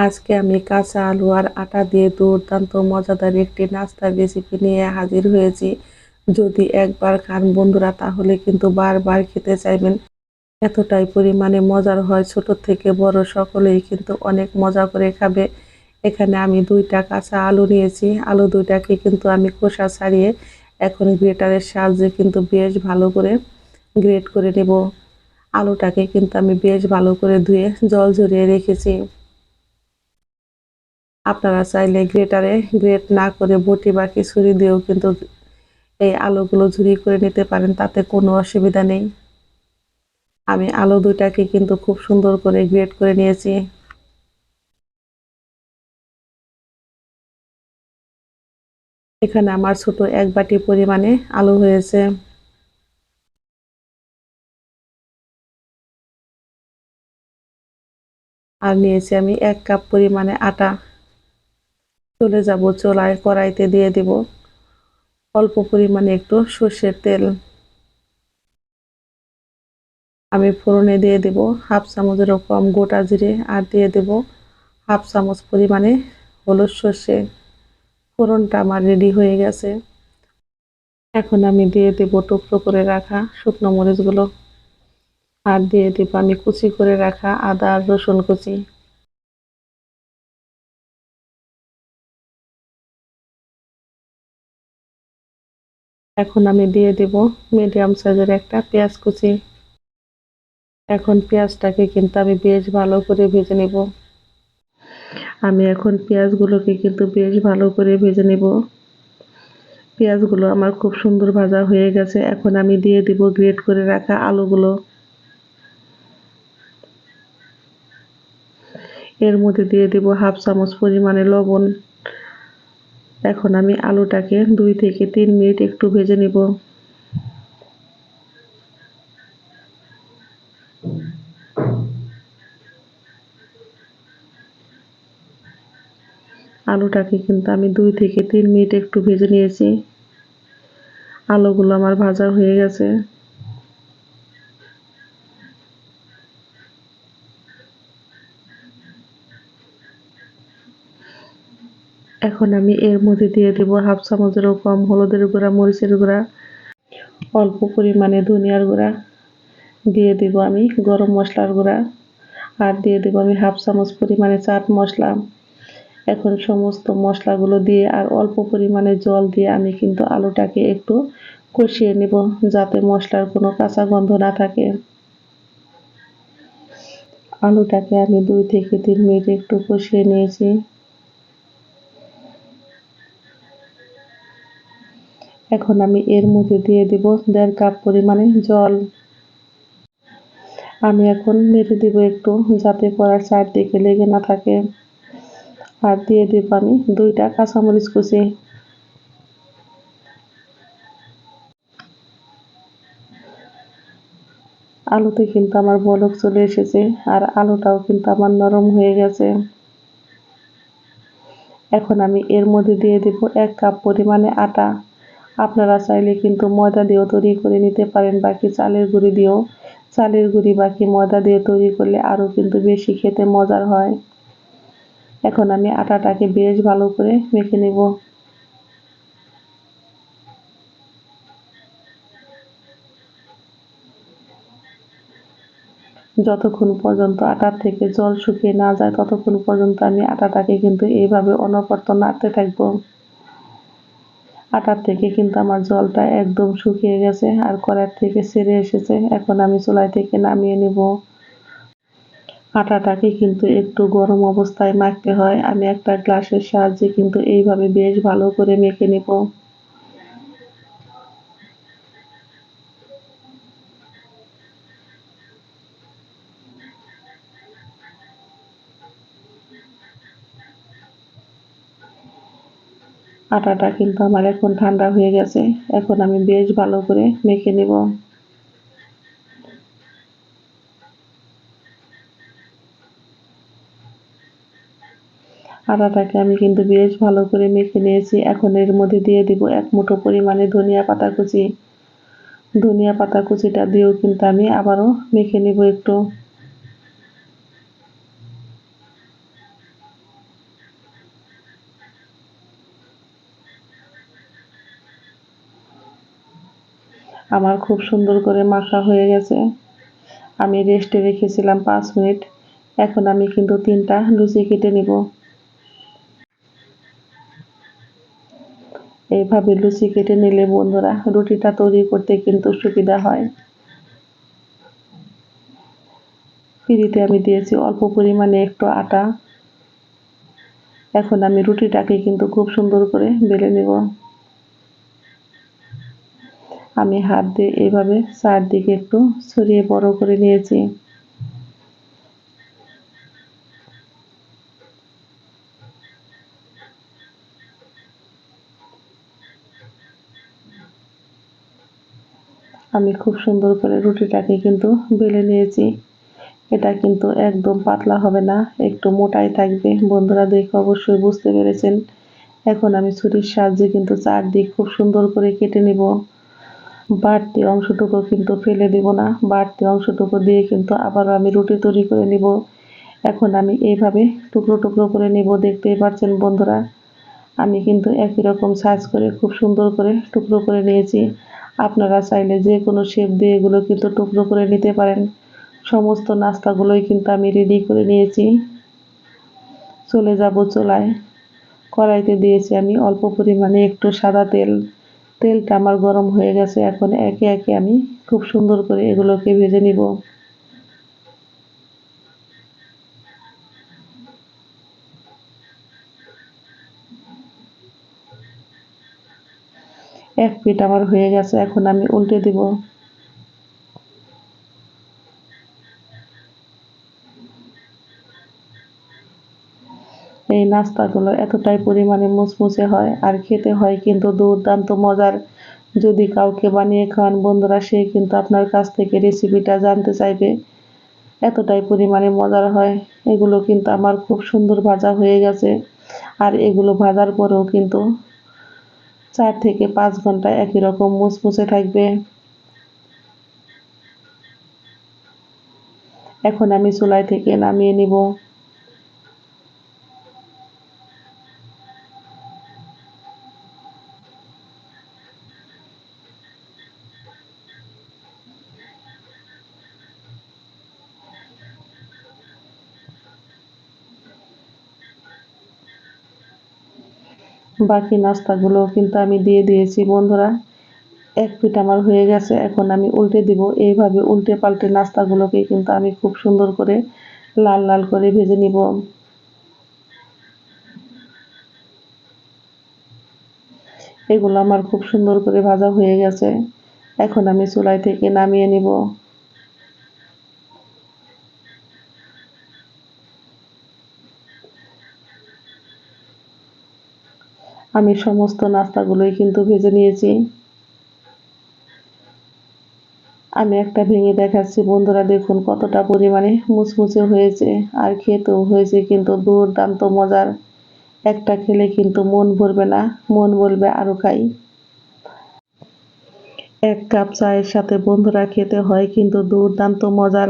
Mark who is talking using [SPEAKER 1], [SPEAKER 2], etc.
[SPEAKER 1] আজকে আমি কাঁচা আলু আর আটা দিয়ে দুর্দান্ত মজাদার একটি নাস্তার রেসিপি নিয়ে হাজির হয়েছি। যদি একবার খান বন্ধুরা, তাহলে কিন্তু বারবার খেতে চাইবেন। এতটাই পরিমাণে মজার হয়, ছোট থেকে বড় সকলেই কিন্তু অনেক মজা করে খাবে। এখানে আমি দুইটা কাঁচা আলু নিয়েছি। আলু দুইটাকে কিন্তু আমি খোসা ছাড়িয়ে এখন গ্রেটারের সাহায্যে কিন্তু বেশ ভালো করে গ্রেট করে নেব। আলুটাকে কিন্তু আমি বেশ ভালো করে ধুয়ে জল ঝরিয়ে রেখেছি। আপনারা চাইলে গ্রেটারে গ্রেট না করে বটি বা খিচুড়ি দিয়েও কিন্তু এই আলুগুলো ঝুরি করে নিতে পারেন, তাতে কোনো অসুবিধা নেই। আমি আলু দুইটাকে কিন্তু খুব সুন্দর করে গ্রেট করে নিয়েছি। এখানে আমার ছোট এক বাটি পরিমাণে আলু হয়েছে। আর নিয়েছি আমি এক কাপ পরিমাণে আটা। চলে যাব চোলায় কড়াইতে দিয়ে দিব। অল্প পরিমাণে একটু সর্ষের তেল। আমি ফোড়নে দিয়ে দেব হাফ চামচেরও কম গোটা জিরে আর দিয়ে দেব হাফ চামচ পরিমাণে হলুদ সর্ষে। ফোড়নটা আমার রেডি হয়ে গেছে। এখন আমি দিয়ে দেব টুকরো করে রাখা শুকনো মরিচগুলো। আর দিয়ে দেব আমি কুচি করে রাখা আদা আর রসুন কুচি। এখন আমি দিয়ে দেব মিডিয়াম সাইজের একটা পেঁয়াজ কুচি। এখন পেঁয়াজটাকে কিন্তু আমি বেশ ভালো করে ভেজে নেব। আমি এখন পেঁয়াজগুলোকে কিন্তু বেশ ভালো করে ভেজে নেব। পেঁয়াজগুলো আমার খুব সুন্দর ভাজা হয়ে গেছে। এখন আমি দিয়ে দিব গ্রেট করে রাখা আলুগুলো। এর মধ্যে দিয়ে দেব হাফ চামচ পরিমাণে লবণ। এখন আমি আলুটাকে দুই থেকে তিন মিনিট একটু ভেজে নিব। আলুটাকে কিন্তু আমি দুই থেকে তিন মিনিট একটু ভেজে নিয়েছি। আলুগুলো আমার ভাজা হয়ে গেছে। এখন আমি এর মধ্যে দিয়ে দেবো হাফ চামচেরও কম হলুদের গুঁড়া, মরিচের গুঁড়া, অল্প পরিমাণে ধনিয়ার গুঁড়া। দিয়ে দেব আমি গরম মশলার গুঁড়া আর দিয়ে দেবো আমি হাফ চামচ পরিমাণে চাট মশলা। এখন সমস্ত মশলাগুলো দিয়ে আর অল্প পরিমাণে জল দিয়ে আমি কিন্তু আলুটাকে একটু কষিয়ে নেব যাতে মশলার কোনো কাঁচা গন্ধ না থাকে। আলুটাকে আমি দুই থেকে তিন মিনিট একটু কষিয়ে নিয়েছি। এখন আমি এর মধ্যে দিয়ে দেব দেড় কাপ পরিমাণে জল। আমি এখন মেরে দেব একটু, যাতে কড়ার চারদিকে লেগে না থাকে। আর দিয়ে দেব আমি দুইটা কাঁচামরিচ কুচি। আলুতে কিন্তু আমার বলক চলে এসেছে, আর আলুটাও কিন্তু আমার নরম হয়ে গেছে। এখন আমি এর মধ্যে দিয়ে দেব এক কাপ পরিমাণে আটা। আপনারা চাইলে কিন্তু ময়দা দিয়েও তৈরি করে নিতে পারেন, বাকি চালের গুঁড়ি দিয়েও। চালের গুঁড়ি, বাকি ময়দা দিয়ে তৈরি করলে আরও কিন্তু বেশি খেতে মজার হয়। এখন আমি আটাটাকে বেশ ভালো করে মেখে নেব। যতক্ষণ পর্যন্ত আটার থেকে জল শুকিয়ে না যায়, ততক্ষণ পর্যন্ত আমি আটাটাকে কিন্তু এইভাবে অনবরত নাড়তে থাকব। আটার থেকে কিন্তু আমার জলটা একদম শুকিয়ে গেছে, আর কড়ার থেকে ছেড়ে এসেছে। এখন আমি চুলাই থেকে নামিয়ে নেব। আটাটাকে কিন্তু একটু গরম অবস্থায় মাখতে হয়। আমি একটা গ্লাসের সাহায্যে কিন্তু এইভাবে বেশ ভালো করে মেখে নেব। আটাটা কিন্তু আমার এখন ঠান্ডা হয়ে গেছে। এখন আমি বেশ ভালো করে মেখে নেব। আটাটাকে আমি কিন্তু বেশ ভালো করে মেখে নিয়েছি। এখন এর মধ্যে দিয়ে দিব এক মুঠো পরিমাণে ধনিয়া পাতা কুচি। ধনিয়া পাতা কুচিটা দিয়েও কিন্তু আমি আবারও মেখে নেব একটু। আমার খুব সুন্দর করে মাখা হয়ে গেছে। আমি রেস্টে রেখেছিলাম পাঁচ মিনিট। এখন আমি কিন্তু তিনটা লুচি কেটে নিব। এইভাবে লুচি কেটে নিলে বন্ধুরা, রুটিটা তৈরি করতে কিন্তু সুবিধা হয়। পিড়িতে আমি দিয়েছি অল্প পরিমাণে একটু আটা। এখন আমি রুটিটাকে কিন্তু খুব সুন্দর করে বেলে নেব। আমি হাত দিয়ে এইভাবে চারদিকে একটু ছড়িয়ে বড় করে নিয়েছি। আমি খুব সুন্দর করে রুটিটাকে কিন্তু বেলে নিয়েছি। এটা কিন্তু একদম পাতলা হবে না, একটু মোটাই থাকবে। বন্ধুরা দেখে অবশ্যই বুঝতে পেরেছেন। এখন আমি ছুরির সাহায্যে কিন্তু চারদিক খুব সুন্দর করে কেটে নিব। বাড়তি অংশটুকু কিন্তু ফেলে দিব না, বাড়তি অংশটুকু দিয়ে কিন্তু আবারও আমি রুটি তৈরি করে নিব। এখন আমি এইভাবে টুকরো টুকরো করে নিব, দেখতেই পাচ্ছেন বন্ধুরা। আমি কিন্তু একই রকম সাইজ করে খুব সুন্দর করে টুকরো করে নিয়েছি। আপনারা চাইলে যে কোনো শেপ দিয়ে এগুলো কিন্তু টুকরো করে নিতে পারেন। সমস্ত নাস্তাগুলোই কিন্তু আমি রেডি করে নিয়েছি। চলে যাব চোলায়। কড়াইতে দিয়েছি আমি অল্প পরিমাণে একটু সাদা তেল। তেলটা আমার গরম হয়ে গেছে, এখন একে একে আমি খুব সুন্দর করে এগুলোকে ভেজে নিব। এক পিঠ আমার হয়ে গেছে, এখন আমি উল্টে দিব। এই নাস্তাগুলো এতটাই পরিমাণে মুচমুচে হয় আর খেতে হয় কিন্তু দুর্দান্ত মজার। যদি কাউকে বানিয়ে খাওয়ান বন্ধুরা, সে কিন্তু আপনার কাছ থেকে রেসিপিটা জানতে চাইবে। এতটাই পরিমাণে মজার হয়। এগুলো কিন্তু আমার খুব সুন্দর ভাজা হয়ে গেছে। আর এগুলো ভাজার পরেও কিন্তু চার থেকে পাঁচ ঘণ্টা একই রকম মুচমুচে থাকবে। এখন আমি চুলাই থেকে নামিয়ে নিব। বাকি নাস্তাগুলো কিন্তু আমি দিয়ে দিয়েছি, বন্ধুরা। এক পিঠ আমার হয়ে গেছে, এখন আমি উল্টে দিব। এইভাবে উল্টে পাল্টে নাস্তাগুলোকে কিন্তু আমি খুব সুন্দর করে লাল লাল করে ভেজে নিব। এগুলো আমার খুব সুন্দর করে ভাজা হয়ে গেছে। এখন আমি চুলাই থেকে নামিয়ে নিব। আমি সমস্ত নাস্তাগুলোই কিন্তু ভেজে নিয়েছি। আমি একটা ভেঙে দেখাচ্ছি। বন্ধুরা, দেখুন কতটা পরিমাণে মুচমুচে হয়েছে। আর খেতেও হয়েছে কিন্তু দুর্দান্ত মজার। একটা খেলে কিন্তু মন ভরবে না, মন বলবে আরও খাই। এক কাপ চায়ের সাথে বন্ধুরা খেতে হয় কিন্তু দুর্দান্ত মজার।